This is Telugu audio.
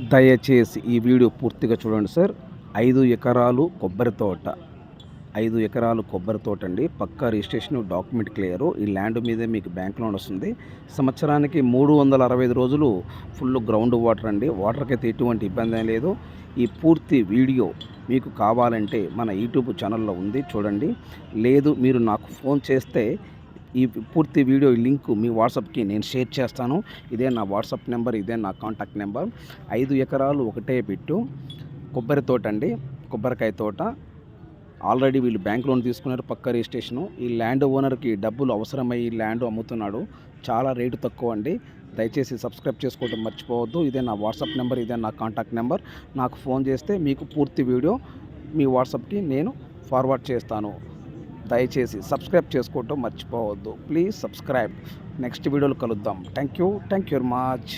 దయచేసి ఈ వీడియో పూర్తిగా చూడండి సార్. ఐదు ఎకరాలు కొబ్బరి తోట. ఐదు ఎకరాలు కొబ్బరి తోట అండి. పక్కా రిజిస్ట్రేషన్ డాక్యుమెంట్ క్లియరు. ఈ ల్యాండ్ మీదే మీకు బ్యాంక్ లోన్ వస్తుంది. సంవత్సరానికి మూడు వందల అరవై ఐదు రోజులు ఫుల్ గ్రౌండ్ వాటర్ అండి. వాటర్కి అయితే ఎటువంటి ఇబ్బంది ఏం లేదు. ఈ పూర్తి వీడియో మీకు కావాలంటే మన యూట్యూబ్ ఛానల్లో ఉంది. చూడండి. లేదు మీరు నాకు ఫోన్ చేస్తే ఈ పూర్తి వీడియో లింక్ మీ వాట్సాప్కి నేను షేర్ చేస్తాను. ఇదే నా వాట్సాప్ నెంబర్ ఇదే నా కాంటాక్ట్ నెంబర్. ఐదు ఎకరాలు ఒకటే పెట్టు కొబ్బరి తోట అండి. కొబ్బరికాయ తోట. ఆల్రెడీ వీళ్ళు బ్యాంక్ లోన్ తీసుకున్నారు పక్క రిజిస్ట్రేషను. ఈ ల్యాండ్ ఓనర్కి డబ్బులు అవసరమై ఈ ల్యాండ్ అమ్ముతున్నాడు. చాలా రేటు తక్కువ అండి. దయచేసి సబ్స్క్రైబ్ చేసుకోవడం మర్చిపోవద్దు. ఇదే నా వాట్సాప్ నెంబర్ ఇదే నా కాంటాక్ట్ నెంబర్. నాకు ఫోన్ చేస్తే మీకు పూర్తి వీడియో మీ వాట్సాప్కి నేను ఫార్వర్డ్ చేస్తాను. దయచేసి సబ్స్క్రైబ్ చేసుకోవటం మర్చిపోవద్దు. Please subscribe. నెక్స్ట్ వీడియోలో కలుద్దాం. Thank you. Thank you very much.